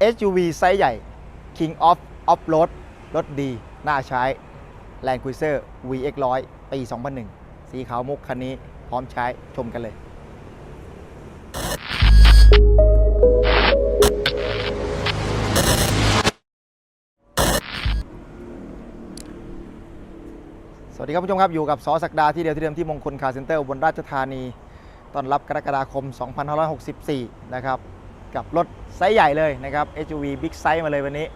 SUV ไซส์ใหญ่ King of Off Road รถดี น่าใช้ Land Cruiser VX 100 ปี 2001 สีขาวมุกคันนี้พร้อมใช้ชมกันเลย สวัสดีครับผู้ชมครับ อยู่กับสอศักดาที่เดียวที่เดิมที่มงคลคาร์เซ็นเตอร์บนราชธานี ต้อนรับกรกฎาคม 2564 นะครับ กับรถไซส์ใหญ่เลยนะครับ SUV Big Size มาเลยวันนี้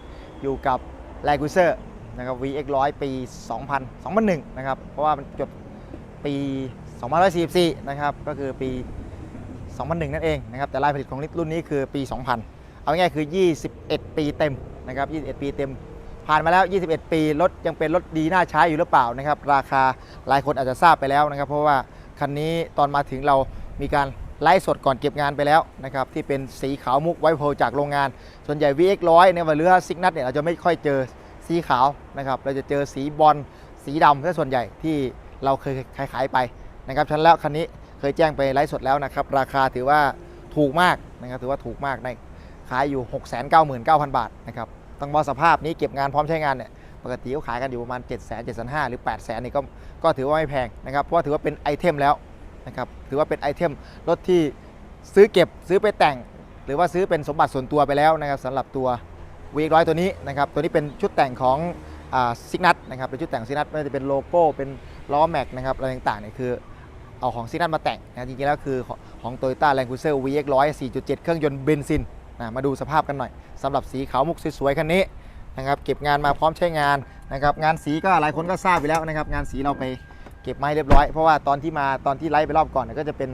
อยู่กับ Land Cruiser นะครับ VX 100 ปี 2000 2001 นะครับ เพราะว่ามันจดปี 2544 นะครับ ก็คือปี 2001 นั่นเองนะครับ แต่รายผลิตของรุ่นนี้คือปี 2000 เอาง่ายๆคือ 21 ปีเต็มนะครับ 21 ปีเต็ม ผ่านมาแล้ว 21 ปี รถยังเป็นรถดีน่าใช้อยู่หรือเปล่านะครับ ราคาหลายคนอาจจะทราบไปแล้วนะครับ เพราะว่าคันนี้ตอนมาถึงเรามีการ ไลฟ์สดก่อนเก็บงานไปแล้วนะครับที่เป็นสีขาวมุกไวโพจากโรงงาน ส่วนใหญ่ VX 100 เนี่ยหรือซิกนัทเนี่ยเราจะไม่ค่อยเจอสีขาวนะครับเราจะเจอสีบอลสีดำซะส่วนใหญ่ที่เราเคยขายขายไปนะครับฉะนันแล้วคันนี้เคยแจ้งไปไลฟ์สดแล้วนะครับราคาถือว่าถูกมากนะครับถือว่าถูกมากในขายอยู่ 699,000 บาทนะครับต้องบอกสภาพนี้เก็บงานพร้อมใช้งานเนี่ยปกติเขาขายกันอยู่ประมาณ 7 0 0 0 0 7 5 0 0หรือ 8 0 0 0 0นี่ก็ก็ถือว่าไม่แพงนะครับเพราะว่าถือว่าเป็นไอเทมแล้ว นะครับถือว่าเป็นไอเทมรถที่ซื้อเก็บซื้อไปแต่ง หรือว่าซื้อเป็นสมบัติส่วนตัวไปแล้วนะครับสำหรับตัววีร้อยตัวนี้นะครับตัวนี้เป็นชุดแต่งของซิกนัทนะครับเป็นชุดแต่งซิกนัทไม่ว่าจะเป็นโลโก้เป็นล้อแม็กนะครับอะไรต่างๆเนี่ยคือเอาของซิกนัทมาแต่งนะจริงๆแล้วคือของของ Toyota Land Cruiser VX 100 4.7เครื่องยนต์เบนซินนะมาดูสภาพกันหน่อยสำหรับสีขาวมุกสวยๆคันนี้นะครับเก็บงานมาพร้อมใช้งานนะครับงานสีก็หลายคนก็ทราบไปแล้วนะครับงานสีเราไป เก็บไม้เรียบร้อย เพราะว่าตอนที่มาตอนที่ไล่ไปรอบก่อนเนี่ยก็จะเป็น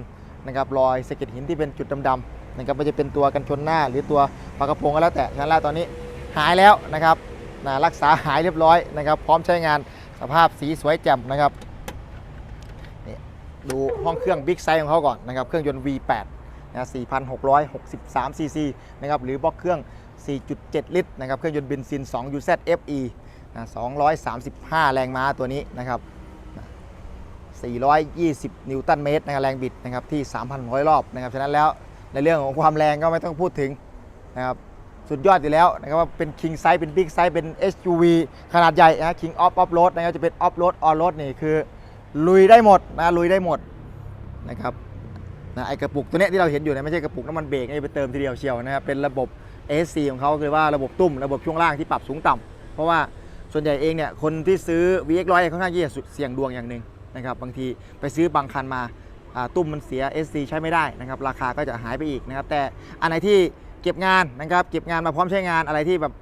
นะครับรอยสะเก็ดหินที่เป็นจุดดำๆนะครับไม่จะเป็นตัวกันชนหน้า หรือตัวฝากระโปรงก็แล้วแต่ฉะนั้นแล้วตอนนี้หายแล้วนะครับนะรักษาหายเรียบร้อยนะครับ พร้อมใช้งานสภาพสีสวยแจ่มนะครับนี่ดูห้องเครื่องบิ๊กไซส์ของเขาก่อนนะครับ เครื่องยนต์ V8 นะ4,663ซีซีนะครับ หรือบล็อกเครื่อง 4.7 ลิตรนะครับ เครื่องยนต์เบนซิน 2 UZ FE นะ235 แรงม้าตัวนี้นะครับ 420 นิวตันเมตรนะครับแรงบิดนะครับที่ 3,100 รอบนะครับฉะนั้นแล้วในเรื่องของความแรงก็ไม่ต้องพูดถึงนะครับสุดยอดอยู่แล้วนะครับว่าเป็น King Size เป็น Big Size เป็น SUV ขนาดใหญ่นะ King of Off Road นะครับจะเป็น Off Road On Road นี่คือลุยได้หมดนะลุยได้หมดนะครับนะไอกระปุกตัวเนี้ยที่เราเห็นอยู่เนี่ยไม่ใช่กระปุกน้ำมันเบรกนี่ไปเติมทีเดียวเชียวนะครับเป็นระบบ ASC ของเขาคือว่าระบบตุ้มระบบช่วงล่างที่ปรับสูงต่ำเพราะว่าส่วนใหญ่เองเนี่ยคนที่ซื้อ VX 100 ค่อนข้างที่จะเสี่ยงดวงอย่างหนึ่ง นะครับบางทีไปซื้อบางคันมาตุ้มมันเสีย SC ใช้ไม่ได้นะครับราคาก็จะหายไปอีกนะครับแต่อันไหนที่เก็บงานนะครับเก็บงานมาพร้อมใช้งานอะไรที่แบบ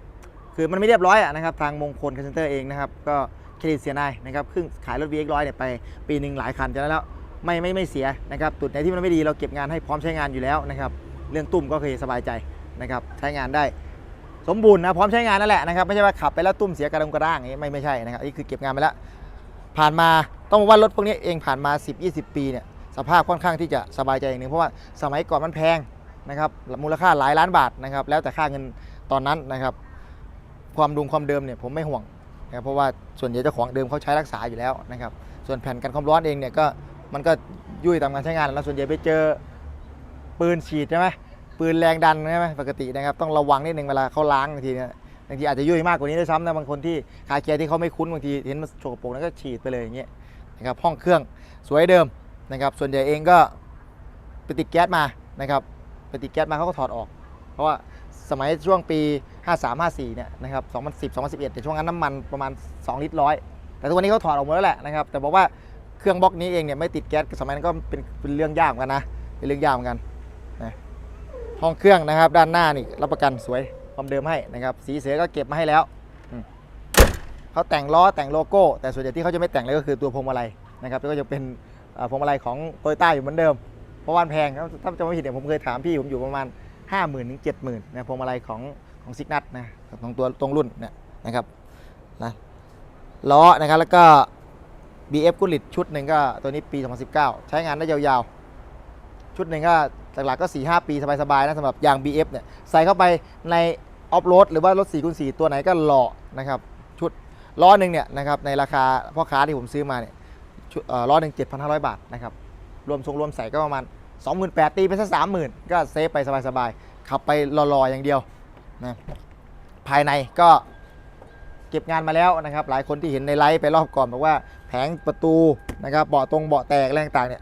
คือมันไม่เรียบร้อยอะนะครับทางมงคลคาเซนเตอร์เองนะครับก็เครดิตเสียนายนะครับครึ่งขายรถ VX 100 เนี่ยไปปีหนึ่งหลายคันจะแล้วไม่ไม่ไม่เสียนะครับจุดไหนที่มันไม่ดีเราเก็บงานให้พร้อมใช้งานอยู่แล้วนะครับเรื่องตุ้มก็เคยสบายใจนะครับใช้งานได้สมบูรณ์นะพร้อมใช้งานนั่นแหละนะครับไม่ใช่ว่าขับไปแล้วตุ้มเสียกระดงกระด้างอย่างนี้ไม่ไม่ใช่นะครับนี่คือเก็บงานไปแล้ว ผ่านมาต้องบอกว่ารถพวกนี้เองผ่านมา 10-20 ปีเนี่ยสภาพค่อนข้างที่จะสบายใจอย่างหนึ่งเพราะว่าสมัยก่อนมันแพงนะครับมูลค่าหลายล้านบาทนะครับแล้วแต่ค่าเงินตอนนั้นนะครับความดุงความเดิมเนี่ยผมไม่ห่วงนะเพราะว่าส่วนใหญ่เจ้าของเดิมเขาใช้รักษาอยู่แล้วนะครับส่วนแผ่นกันความร้อนเองเนี่ยก็มันก็ยุ่ยตามการใช้งานแล้วส่วนใหญ่ไปเจอปืนฉีดใช่ไหมปืนแรงดันใช่ไหมปกตินะครับต้องระวังนิดนึงเวลาเขาล้างบางทีเนี่ย บางทีอาจจะยุ่ยมากกว่านี้ด้วยซ้ำนะบางคนที่คาเกียร์ที่เขาไม่คุ้นบางทีเห็นมันโฉกโปรกแล้วก็ฉีดไปเลยอย่างเงี้ยนะครับห้องเครื่องสวยเดิมนะครับส่วนใหญ่เองก็ไปติดแก๊สมานะครับไปติดแก๊สมาเขาก็ถอดออก เพราะว่าสมัยช่วงปี 53 54เนี่ยนะครับ2010 2011แต่ช่วงนั้นน้ำมันประมาณ 2 ลิตรร้อยแต่ทุกวันนี้เขาถอดออกหมดแล้วแหละนะครับแต่บอกว่าเครื่องบล็อกนี้เองเนี่ยไม่ติดแก๊สสมัยนั้นก็เป็นเป็นเรื่องยากเหมือนกันนะเป็นเรื่องยากเหมือนกันห้องเครื่องนะครับด้านหน้านี่รับประกันสวย ความเดิมให้นะครับสีเสือก็เก็บมาให้แล้วเขาแต่งล้อแต่งโลโก้ แต่ส่วนใหญ่ที่เขาจะไม่แต่งเลยก็คือตัวพวงมาลัยนะครับแล้วก็จะเป็นพวงมาลัยของโตโยต้าอยู่เหมือนเดิม เพราะว่านแพงครับถ้าจำไม่ผิดเนี่ยผมเคยถามพี่ผมอยู่ประมาณ 5 0,000ื่นถึงเจ็ดหมื่นนะพวงมาลัยของของซิกนัทนะของตัวตรงรุ่นเนี่ยนะครับนะล้อนะครับแล้วก็ BF กุลิตชุดหนึ่งก็ตัวนี้ปี 2019 ใช้งานได้ยาวๆ ชุดหนึ่งก็ หลักๆก็ 4 5 ปีสบายๆนะสำหรับยาง BF เนี่ยใส่เข้าไปในออฟโรดหรือว่ารถ4คูณ4ตัวไหนก็หล่อนะครับชุดล้อหนึ่งเนี่ยนะครับในราคาพ่อค้าที่ผมซื้อมาเนี่ยชุดเอ่อล้อหนึ่ง7,500บาทนะครับรวมทรงรวมใส่ก็ประมาณ28,000ตีไปสัก30,000ก็เซฟไปสบายๆ ขับไปรอๆ อย่างเดียวนะภายในก็เก็บงานมาแล้วนะครับ หลายคนที่เห็นในไลฟ์ไปรอบก่อนบอกว่าแผงประตูนะครับเบาะตรงเบาะแตกอะไรต่างๆเนี่ย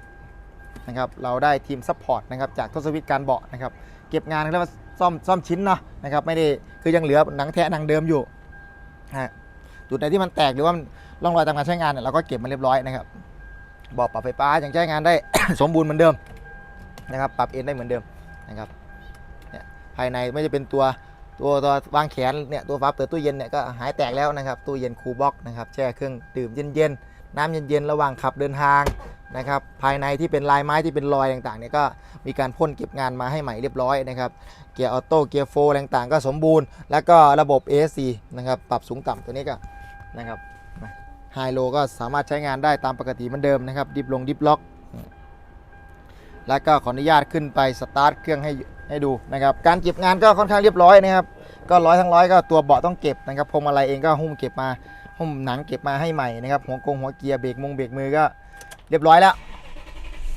นะครับเราได้ทีมซัพพอร์ตนะครับจากทศวิทย์การเบาะนะครับเก็บงานเรียกว่าซ่อมซ่อมชิ้นเนาะนะครับไม่ได้คือยังเหลือหนังแท้หนังเดิมอยู่ฮะจุดไหนที่มันแตกหรือว่ามันร่องรอยตามการใช้งานเนี่ยเราก็เก็บมาเรียบร้อยนะครับเบาะปรับไฟฟ้ายังใช้งานได้ สมบูรณ์เหมือนเดิมนะครับปรับเอ็นได้เหมือนเดิมนะครับเนี่ยภายในไม่จะเป็นตัวตัวตัววางแขนเนี่ยตัวฝาเปิดตู้เย็นเนี่ยก็หายแตกแล้วนะครับตู้เย็นคูลบ็อกนะครับแช่เครื่องดื่มเย็นๆ น้ำเย็นๆระหว่างขับเดินทางนะครับภายในที่เป็นลายไม้ที่เป็นรอยต่างๆเนี่ยก็มีการพ่นเก็บงานมาให้ใหม่เรียบร้อยนะครับเกียร์ออโต้เกียร์โฟร์ต่างๆ ก็สมบูรณ์ แล้วก็ระบบ ASC นะครับปรับสูงต่ำตัวนี้ก็นะครับไฮโลก็สามารถใช้งานได้ตามปกติเหมือนเดิมนะครับดิฟลงดิฟล็อก แล้วก็ขออนุญาตขึ้นไปสตาร์ทเครื่องให้ให้ดูนะครับการเก็บงานก็ค่อนข้างเรียบร้อยนะครับก็ร้อยทั้งร้อยก็ตัวเบาะต้องเก็บนะครับพวงมาลัยเองก็หุ้มเก็บมา หุ้มหนังเก็บมาให้ใหม่นะครับหัวกงหัวเกียร์เบรกมงเบรกมือก็เรียบร้อยแล้ว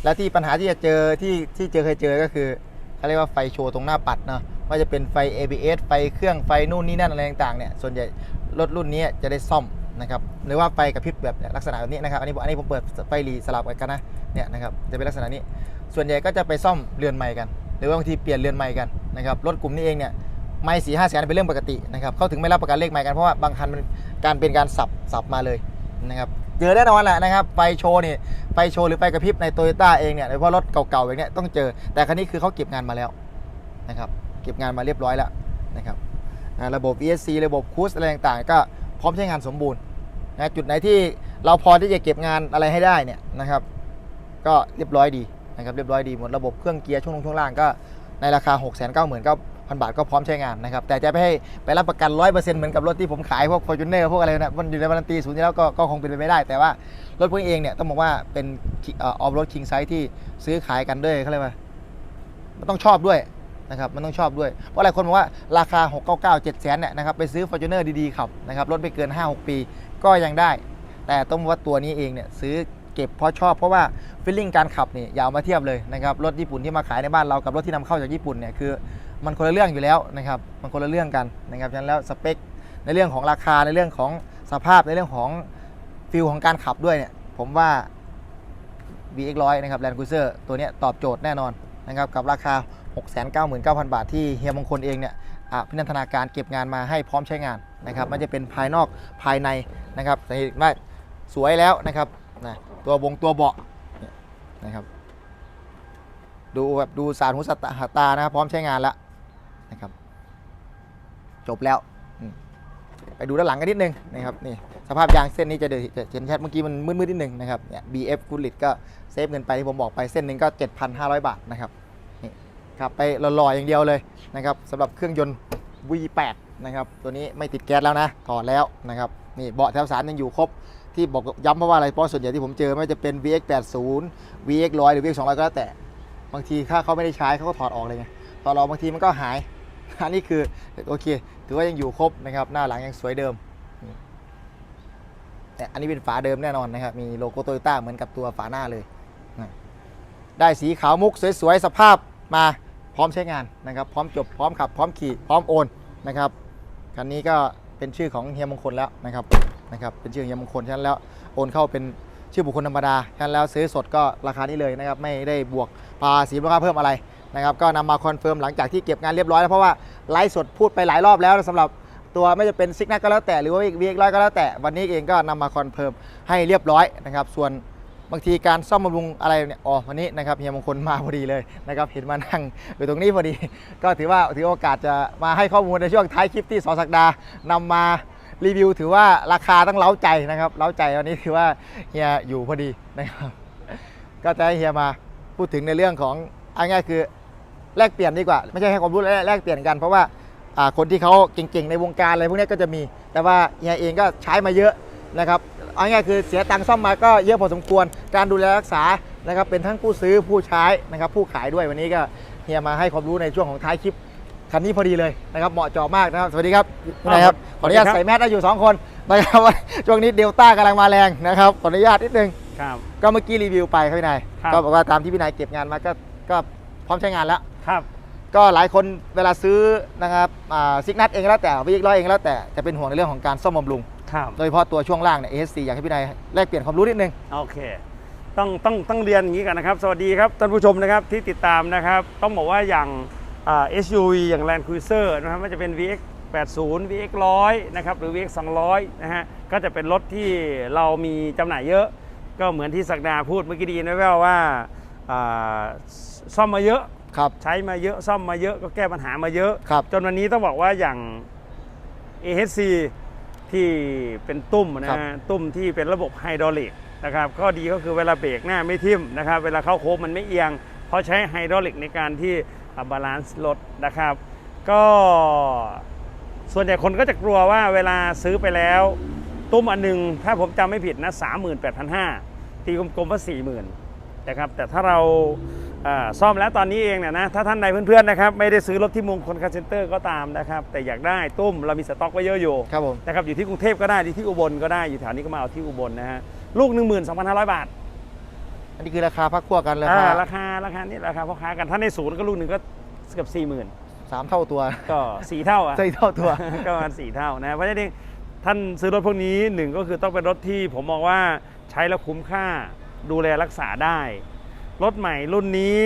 แล้วที่ปัญหาที่จะเจอที่ที่เจอเคยเจอก็คือเขาเรียกว่าไฟโชว์ตรงหน้าปัดเนาะว่าจะเป็นไฟ ABS ไฟเครื่องไฟนู่นนี่นั่นอะไรต่างๆเนี่ยส่วนใหญ่รถรุ่นนี้จะได้ซ่อมนะครับหรือว่าไฟกระพริบแบบลักษณะแบบนี้นะครับอันนี้อันนี้ผมเปิดไฟรีสลับกันนะเนี่ยนะครับจะเป็นลักษณะนี้ ส่วนใหญ่ก็จะไปซ่อมเรือนใหม่กัน หรือว่าบางทีเปลี่ยนเรือนใหม่กันนะครับรถกลุ่มนี้เองเนี่ย ไม่สี่ห้าแสนเป็นเรื่องปกตินะครับเขาถึงไม่รับประกันเลขใหม่กันเพราะว่าบางคันมันการเป็นการสับสับมาเลยนะครับเจอแน่นอนแหละนะครับไฟโชว์นี่ไฟโชว์หรือไฟกระพริบในโตโยต้าเองเนี่ยโดยเฉพาะรถเก่าๆแบบเนี้ยต้องเจอแต่คันนี้คือเขาเก็บงานมาแล้วนะครับเก็บงานมาเรียบร้อยแล้วนะครับระบบ ESC ระบบคูสอะไรต่างๆ ก็พร้อมใช้งานสมบูรณ์นะจุดไหนที่เราพอที่จะเก็บงานอะไรให้ได้เนี่ยนะครับ ก็เรียบร้อยดีนะครับเรียบร้อยดีหมดระบบเครื่องเกียร์ช่วงลงช่วงล่างก็ในราคา 6 9 9 9 0 0 พันบาทก็พร้อมใช้งานนะครับ แต่จะไปให้ไปรับประกัน 100%เหมือนกับรถที่ผมขายพวก f o r t u n e r พวกอะไรนะมันอยู่ในวารันตีศูนย์แล้วก็คงเป็นไปไม่ได้ แต่ว่ารถพวกนี้เองเนี่ยต้องบอกว่าเป็นออฟรถคิงไซส์ที่ซื้อขายกันด้วยเขาเรียกว่ามันต้องชอบด้วยนะครับมันต้องชอบด้วย เพราะหลายคนบอกว่าราคา 699 7แสนเนี่ยนะครับไปซื้อ f o r t u n e r ดีๆขับนะครับรถไม่เกิน 5-6 ปีก็ยังได้ แต่ต้องบอกว่าตัวนี้เองเนี่ยซื้อเก็บเพราะชอบเพราะว่าฟีลลิ่งการขับนี่อยาวมาเทียบเลยนะครับรถญี่ปุ่นที่มาขายในบ้านเรากับรถที่นำเข้าจากญี่ปุ่นเนี่ยคือ มันคนละเรื่องอยู่แล้วนะครับ มันคนละเรื่องกันนะครับฉะนั้นแล้วสเปค ในเรื่องของราคาในเรื่องของสภาพในเรื่องของฟิลของการขับด้วยเนี่ย ผมว่า VX100 นะครับ Land Cruiser ตัวนี้ตอบโจทย์แน่นอนนะครับ กับราคา 699,000 บาทที่เฮียมงคลเองเนี่ยพินันทนาการเก็บงานมาให้พร้อมใช้งานนะครับมันจะเป็นภายนอกภายในนะครับจะเห็นว่าสวยแล้วนะครับนะตัวบงตัวเบาะนะครับ ดูแบบดูสารหูสัตาตานะครับพร้อมใช้งานแล้ว นะครับ จบแล้วไปดูด้านหลังกันนิดนึงนะครับนี่สภาพยางเส้นนี้จะเดจะเห็นชัดเมื่อกี้มันมืดๆนิดนึงนะครับเนี่ย BF กุลิตก็เซฟเงินไปที่ผมบอกไปเส้นหนึ่งก็ 7,500 บาทนะครับนี่ขับไปหล่อๆอย่างเดียวเลยนะครับสำหรับเครื่องยนต์ V8 นะครับตัวนี้ไม่ติดแก๊สแล้วนะ ถอดแล้วนะครับนี่เบาะแถวสารยังอยู่ครบ ที่บอกย้ำเพราะว่าอะไรเพราะส่วนใหญ่ที่ผมเจอไม่ว่าจะเป็น VX80 VX100 หรือ VX200 ก็แล้วแต่ บางทีถ้าเขาไม่ได้ใช้เขาก็ถอดออกเลยไงถอดออกบางทีมันก็หาย อันนี้คือโอเค ถือว่ายังอยู่ครบนะครับ หน้าหลังยังสวยเดิมแต่อันนี้เป็นฝาเดิมแน่นอนนะครับ มีโลโก้โตโยต้าเหมือนกับตัวฝาหน้าเลย ได้สีขาวมุกสวยๆ สภาพมาพร้อมใช้งานนะครับ พร้อมจบ พร้อมขับ พร้อมขี่ พร้อมโอนนะครับ คันนี้ก็เป็นชื่อของเฮียมงคลแล้วนะครับนะครับ เป็นชื่อเฮียมงคลฉะนั้นแล้วโอนเข้าเป็นชื่อบุคคลธรรมดาฉะนั้นแล้วซื้อสดก็ราคานี้เลยนะครับ ไม่ได้บวกภาษีมูลค่าเพิ่มอะไร นะครับก็นำมาคอนเฟิร์มหลังจากที่เก็บงานเรียบร้อยแล้วเพราะว่าไลฟ์สดพูดไปหลายรอบแล้วสำหรับตัวไม่จะเป็นซิกนักก็แล้วแต่หรือว่าวีกร้อยก็แล้วแต่วันนี้เองก็นำมาคอนเฟิร์มให้เรียบร้อยนะครับส่วนบางทีการซ่อมบำรุงอะไรเนี่ยอ๋อวันนี้นะครับเฮียมงคลมาพอดีเลยนะครับเห็นมานั่งอยู่ตรงนี้พอดี ก็ถือว่าถือโอกาสจะมาให้ข้อมูลในช่วงท้ายคลิปที่สอสักดานำมารีวิว ถือว่าราคาต้องเล้าใจนะครับเล้าใจวันนี้ถือว่าเฮียอยู่พอดีนะครับก็จะให้เฮียมาพูดถึงในเรื่องขององ่ายๆคือ แลกเปลี่ยนดีกว่า ไม่ใช่ให้ความรู้แลกแลกเปลี่ยนกันเพราะว่าอ่าคนที่เขาเก่งๆในวงการอะไรพวกนี้ก็จะมี แต่ว่าเฮียเองก็ใช้มาเยอะนะครับเอาง่ายๆคือเสียตังค์ซ่อมมาก็เยอะพอสมควร การดูแลรักษานะครับเป็นทั้งผู้ซื้อผู้ใช้นะครับผู้ขายด้วยวันนี้ก็เฮียมาให้ความรู้ในช่วงของท้ายคลิปคันนี้พอดีเลยนะครับเหมาะเจาะมากนะครับสวัสดีครับคุณนายครับขออนุญาตใส่แมสได้อยู่ 2 คนนะครับว่าช่วงนี้เดลต้ากำลังมาแรงนะครับขออนุญาตนิดนึงครับก็เมื่อกี้รีวิวไปครับพี่นายครับก็บอกว่าตามที่พี่นายเก็บงานมาก็ก็ พร้อมใช้งานแล้ว ครับ ก็หลายคนเวลาซื้อนะครับซิกนัทเองก็แล้วแต่วิกร้อยเองก็แล้วแต่จะเป็นห่วงในเรื่องของการซ่อมบำรุง ครับ โดยเฉพาะตัวช่วงล่างเนี่ย ASC อยากให้พี่นายแลกเปลี่ยนความรู้นิดนึง โอเค ต้องต้องต้องเรียนอย่างนี้กันนะครับ สวัสดีครับท่านผู้ชมนะครับที่ติดตามนะครับ ต้องบอกว่าอย่างอ่า SUV อย่าง Land Cruiser นะครับไม่ว่าจะเป็น VX 80 VX 100นะครับหรือ VX 200นะฮะก็จะเป็นรถที่เรามีจำหน่ายเยอะ ก็เหมือนที่ศักดาพูดเมื่อกี้ไดีนะแววว่าอ่า ซ่อมมาเยอะครับ ใช้มาเยอะซ่อมมาเยอะก็แก้ปัญหามาเยอะ ครับ จนวันนี้ต้องบอกว่าอย่าง AHC ที่เป็นตุ้มนะครัฮะบตุ้มที่เป็นระบบไฮดรอลิกนะครับข้อดีก็คือเวลาเบรกหน้าไม่ทิ่มนะครับเวลาเข้าโค้งมันไม่เอียง เพราะใช้ไฮดรอลิกในการที่บาลานซ์รถนะครับ ก็ส่วนใหญ่คนก็จะกลัวว่าเวลาซื้อไปแล้ว ตุ้มอันหนึง ถ้าผมจำไม่ผิดนะ 38,500ตีกลมๆว่า40,000 นะครับแต่ถ้าเราเอ่อซ่อมแล้วตอนนี้เองเนี่ยนะถ้าท่านใดเพื่อนๆนะครับไม่ได้ซื้อรถที่มงคลคาร์เซนเตอร์ก็ตามนะครับแต่อยากได้ตุ้มเรามีสต็อกไว้เยอะอยู่ครับผมนะครับอยู่ที่กรุงเทพก็ได้อยู่ที่อุบลก็ได้อยู่แถวนี้ก็มาเอาที่อุบลนะฮะลูก 12,500 บาท อันนี้คือราคาพักพวกกันราอ่าคาราคาราคานี่ราคาพ่อค้ากันถ้าในศูนย์ก็ลูกหนึ่งก็เกือบ40,000สามเท่าตัวก็สี่เท่าอะใช่เท่าตัวก็ประมาณสี่เท่านะเพราะฉะนั้นเองท่านซื้อรถพวกนี้หนึ่งก็คือต้องเป็นรถที่ผมมองว่าใช้แล้วคุ้มค่า ดูแลรักษาได้ รถใหม่รุ่นนี้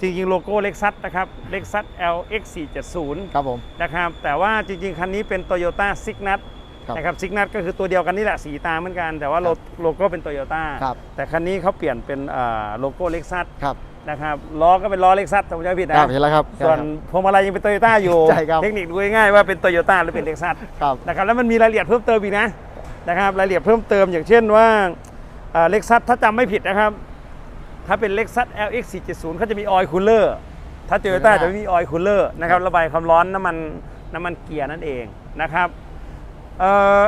จริงๆ โลโก้เล็กซัสนะครับเล็กซัส LX 470ครับผมนะครับ แต่ว่าจริงๆ คันนี้เป็น Toyota Signat ครับนะครับ Signat ก็คือตัวเดียวกันนี่แหละสีตามเหมือนกัน แต่ว่าโลครับโลโก้เป็น Toyota ครับแต่คันนี้เขาเปลี่ยนเป็นอ่าโลโก้เล็กซัสครับนะครับล้อก็เป็นล้อเล็กซัสถ้าผมจำไม่ผิดคนะรับเห็นแล้วครับส่วนพวงมาลัยยังเป็นโตโยต้าอยู่ใช่ครับเทคนิคดูง่ายๆว่าเป็นโตโยต้าหรือเป็นเล็กซัสครับนะครับแล้วมันมีรายละเอียดเพิ่มเติมอีกนะนะครับรายละเอียดเพิ่มเติมอย่างเช่นว่า เล็กซัสถ้าจำไม่ผิดนะครับ ถ้าเป็นเล็กซัส LX 470เขาจะมีออยล์คูลเลอร์ถ้าโตโยต้าจะไม่มีออยล์คูลเลอร์นะครับระบายความร้อนน้ำมันน้ำมันเกียร์นั่นเองนะครับเอ่อ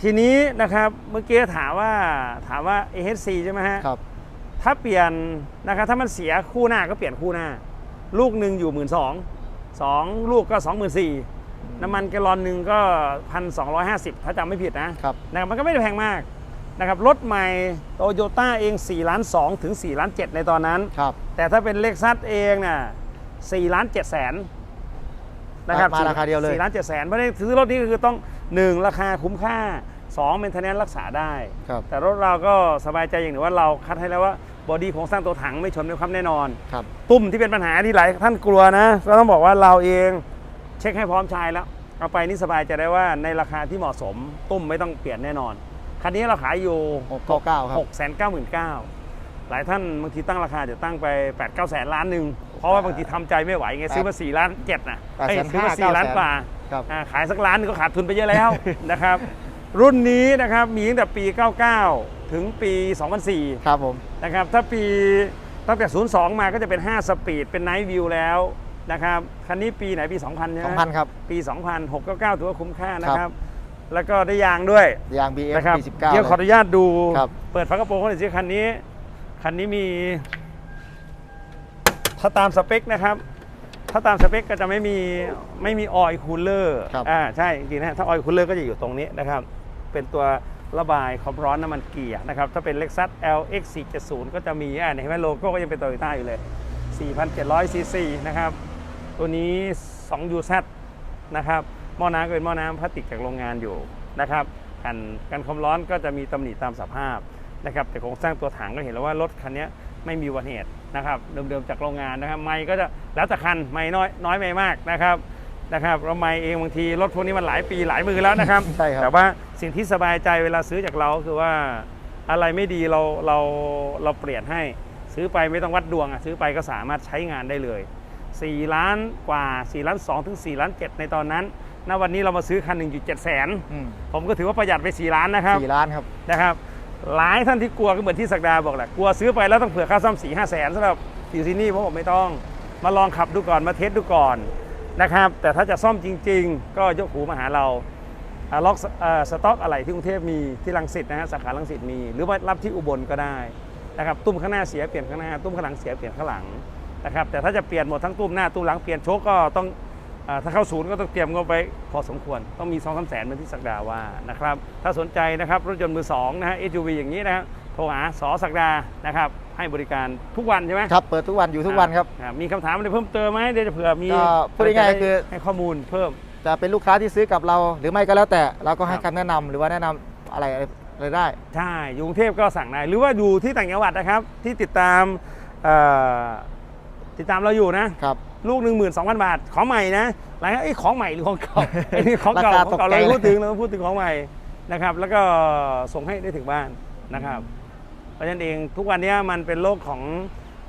ทีนี้นะครับเมื่อกี้ถามว่าถามว่า AHC ใช่ไหมฮะครับถ้าเปลี่ยนนะครับถ้ามันเสียคู่หน้าก็เปลี่ยนคู่หน้า ลูกหนึ่งอยู่หมื่นสองสองลูกก็สองหมื่นสี่น้ำมันแกลลอนหนึ่งก็พันสองถ้าจำไม่ผิดนะครับนะครับมันก็ไม่ได้แพงมาก นะครับรถใหม่โตโยต้าเอง4ล้าน2ถึง4ล้าน7ในตอนนั้น ครับแต่ถ้าเป็นเล็กซัสเองน่ะ4ล้าน7แสนนะครับมาราคาเดียวเลย4ล้าน7แสนเพราะฉะนั้นซื้อรถนี้ก็คือต้อง 1 ราคาคุ้มค่า 2 เป็นทนนรักษาได้ ครับแต่รถเราก็สบายใจอย่างหนึ่งว่าเราคัดให้แล้วว่าบอดี้โครงสร้างตัวถังไม่ชนด้วยความแน่นอน ครับ ตุ้มที่เป็นปัญหาที่หลายท่านกลัวนะก็ต้องบอกว่าเราเองเช็คให้พร้อมใช้แล้ว เอาไปนี่สบายใจได้ว่าในราคาที่เหมาะสม ตุ้มไม่ต้องเปลี่ยนแน่นอน คันนี้เราขายอยู่699ครับ6 9 9 0 0 0หลายท่านบางทีตั้งราคาจะตั้งไป 8 9แสนล้านหนึ่งเพราะว่าบางทีทำใจไม่ไหวไงซื้อมา4ล้าน7นะแปดเอ้ยแสนซื้อมาห้า4ล้านเก้าแสนกว่าครับอ่าขายสักล้านหนึงก็ขาดทุนไปเยอะแล้วนะครับ รุ่นนี้นะครับมีตั้งแต่ปี 99 ถึงปี 2004ครับผมนะครับถ้าปีตั้งแต่ 02 มาก็จะเป็น 5 สปีดเป็นไนท์วิวแล้วนะครับคันนี้ปีไหนปี 2000ใช่ไหม2,000 ครับ ปี 2000 699 ถือว่าคุ้มค่านะครับ แล้วก็ได้ยางด้วยยาง BF นะครับปี19เดี๋ยวขออนุญาตดู ครับ เปิดฝากระโปรงเขาหน่อยสิคันนี้ คันนี้มี ถ้าตามสเปคนะครับ ถ้าตามสเปคก็จะไม่มีไม่มีออยล์คูลเลอร์ครับอ่าใช่จริงๆนะถ้าออยล์คูลเลอร์ก็จะอยู่ตรงนี้นะครับ เป็นตัวระบายความร้อนน้ำมันเกียร์นะครับ ถ้าเป็น Lexus LX 470ก็จะมีอ่าเห็นไหมโลโก้ก็ยังเป็นโตโยต้าอยู่เลย 4,700ซีซีนะครับ ตัวนี้ 2UZ นะครับ หม้อน้ำก็เป็นหม้อน้ำพลาสติกจากโรงงานอยู่นะครับกันกันความร้อนก็จะมีตำหนิตามสภาพนะครับแต่โครงสร้างตัวถังก็เห็นแล้วว่ารถคันนี้ไม่มีอุบัติเหตุนะครับเดิมๆจากโรงงานนะครับไม่ก็จะแล้วแต่คันไม่น้อยน้อยไม่มากนะครับนะครับเราไม่เองบางทีรถพวกนี้มันหลายปีหลายมือแล้วนะครับใช่ครับแต่ว่าสิ่งที่สบายใจเวลาซื้อจากเราก็คือว่าอะไรไม่ดีเราเราเราเปลี่ยนให้ซื้อไปไม่ต้องวัดดวงอะซื้อไปก็สามารถใช้งานได้เลย 4 ล้านกว่า 4 ล้าน2ถึง4ล้าน7ในตอนนั้น ณวันนี้เรามาซื้อคันหนึ่งอยู่7แสนอืมผมก็ถือว่าประหยัดไป4ล้านนะครับสี่ล้านครับ นะครับ หลายท่านที่กลัวก็เหมือนที่สักดาบอกแหละกลัวซื้อไปแล้วต้องเผื่อค่าซ่อม4 5แสนสำหรับอยู่ที่นี่เพราะผมไม่ต้องมาลองขับดูก่อนมาเทสดูก่อนนะครับ แต่ถ้าจะซ่อมจริง ๆ ก็ยกหูมาหาเราอ่าล็อกสอ่าสต็อกอะไรที่กรุงเทพมีที่รังสิตนะฮะสาขารังสิตมี หรือว่ารับที่อุบลก็ได้นะครับตุ้มข้างหน้าเสียเปลี่ยนข้างหน้าตุ้มข้างหลังเสียเปลี่ยนข้างหลังนะครับแต่ถ้าจะเปลี่ยนหมดทั้งตุ้มหน้าตุ้มหลังเปลี่ยนโชคก็ต้องอา ถ้าเข้าศูนย์ก็ต้องเตรียมเงินไปพอสมควร ต้องมี2องสามแสนเหมือนที่สักดาว่านะครับ ถ้าสนใจนะครับรถยนต์มือสองนะฮะ SUV อย่างนี้นะฮะโทรหาสอศักดานะครับ ให้บริการทุกวันใช่ไหมครับ เปิดทุกวันอยู่ทุกวันครับครับมีคำถามอะไรเพิ่มเติมไหมเดี๋ยวจะเผื่อมีก็พูดง่ายๆคือให้ข้อมูลเพิ่ม จะเป็นลูกค้าที่ซื้อกับเรา หรือไม่ก็แล้วแต่เราก็ให้ครับคำแนะนำหรือว่าแนะนำอะไรอะไรได้ ใช่อยู่กรุงเทพก็สั่งได้หรือว่าอยู่ที่ต่างจังหวัดนะครับที่ติดตามเอ่อติดตามเราอยู่นะครับ ลูกหนึ่งหมื่นสองพันบาท ของใหม่นะหลายคนเอ้ยของใหม่หรือของเก่าไอ้นี่ของเก่าราคาของเก่าตกใจเราเลยพูดถึงเราพูดถึงของใหม่นะครับ แล้วก็ส่งให้ได้ถึงบ้านนะครับ เพราะฉะนั้นเองทุกวันนี้มันเป็นโลกของ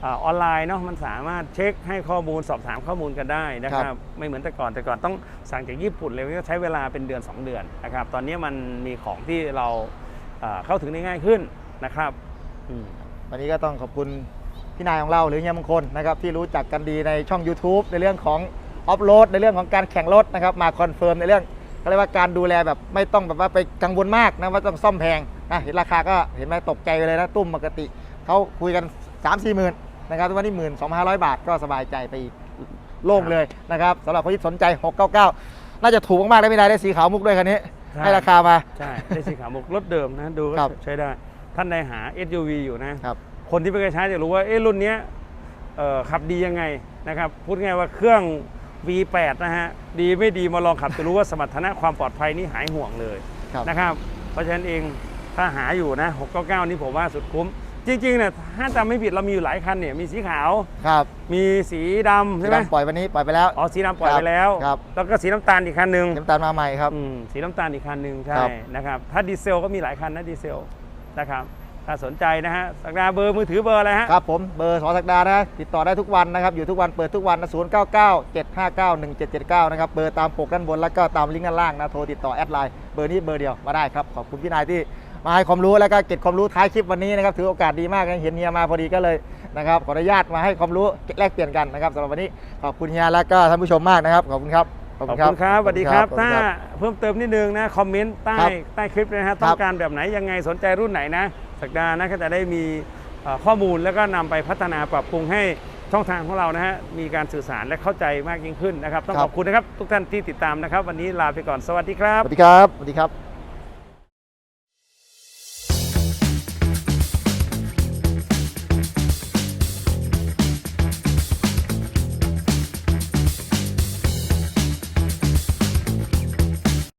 เออออนไลน์เนาะมันสามารถเช็คให้ข้อมูลสอบถามข้อมูลกันได้นะครับ ไม่เหมือนแต่ก่อนแต่ก่อนต้องสั่งจากญี่ปุ่นเลยก็ใช้เวลาเป็นเดือน 2 เดือนนะครับ ตอนนี้มันมีของที่เราเอ่อเข้าถึงได้ง่ายขึ้นนะครับอืมวันนี้ก็ต้องขอบคุณ พี่นายของเราหรือเฮียมงคลนะครับที่รู้จักกันดีในช่อง YouTube ในเรื่องของออฟโรดในเรื่องของการแข่งรถนะครับมาคอนเฟิร์มในเรื่องก็เรียกว่าการดูแลแบบไม่ต้องแบบว่าไปกังวลมากนะว่าต้องซ่อมแพงนะเห็นราคาก็เห็นไหมตกใจไปเลยนะตุ้มปกติเขาคุยกัน 3 4หมื่นนะครับทุกวันนี้หมื่นสองพันห้าร้อยบาทก็สบายใจไปอีกโล่งเลยนะครับสำหรับคนที่สนใจ 699 น่าจะถูกมากๆได้ไม่ได้ได้สีขาวมุกด้วยคันนี้ใช่ให้ราคามา ใช่ ได้สีขาวมุกรถเดิมนะ ดูก็ครับ ใช้ได้ ท่านใดหา SUV อยู่นะค นที่ไม่เคยใช้จะรู้ว่าเอ๊ะรุ่นเนี้ยเอ่อขับดียังไงนะครับพูดง่ายว่าเครื่อง V8 นะฮะดีไม่ดีมาลองขับจะรู้ว่าสมรรถนะความปลอดภัยนี่หายห่วงเลยครับนะครับเพราะฉะนั้นเองถ้าหาอยู่นะ 699 นี่ผมว่าสุดคุ้ม จริงๆเนี่ยถ้าจำไม่ผิดเรามีอยู่หลายคันเนี่ยมีสีขาวครับมีสีดำสีใช่ไหมดำปล่อยวันนี้ปล่อยไปแล้วอ๋อสีดำปล่อยไปแล้วครับแล้วก็สีน้ำตาลอีกคันหนึ่งน้ำตาลมาใหม่ครับอืมสีน้ำตาลอีกคันหนึ่งใช่ครับนะครับถ้าดีเซลก็มีหลายคันนะดีเซลนะครับ ถ้าสนใจนะฮะสักดาเบอร์มือถือเบอร์อะไรฮะ ครับผมเบอร์สอสักดานะติดต่อได้ทุกวันนะครับอยู่ทุกวันเปิดทุกวันนะ0 9 9 7 5 9 1 7 7 9นะครับเบอร์ตามปกด้านบนแล้วก็ตามลิงก์ด้านล่างนะโทรติดต่อแอดไลน์เบอร์นี้เบอร์เดียวมาได้ครับขอบคุณพี่นายที่มาให้ความรู้แล้วก็เก็บความรู้ท้ายคลิปวันนี้นะครับถือโอกาสดีมากนะเห็นเฮียมาพอดีก็เลยนะครับขออนุญาตมาให้ความรู้แลกเปลี่ยนกันนะครับสำหรับวันนี้ขอบคุณเฮียแล้วก็ท่านผู้ชมมากนะครับขอบคุณครับขอบคุณครับสวัสดีครับขอณถ้าครับเพิ่มเติมนิดนึงนะคอมเมนต์ใต้ครับใต้คลิปเลยนะฮะคต้รัอบงการแบบไหนยังไงสนใจรุ่นไหนนะ สักดานะก็จะได้มีเอ่อข้อมูลแล้วก็นำไปพัฒนาปรับปรุงให้ช่องทางของเรานะฮะมีการสื่อสารและเข้าใจมากยิ่งขึ้นนะครับ ต้องครัขบอบคุณนะครับทุกท่านที่ติดตามนะครับ วันนี้ลาไปก่อนสวัสดีครับสวัสดีครับสวัสดีครับ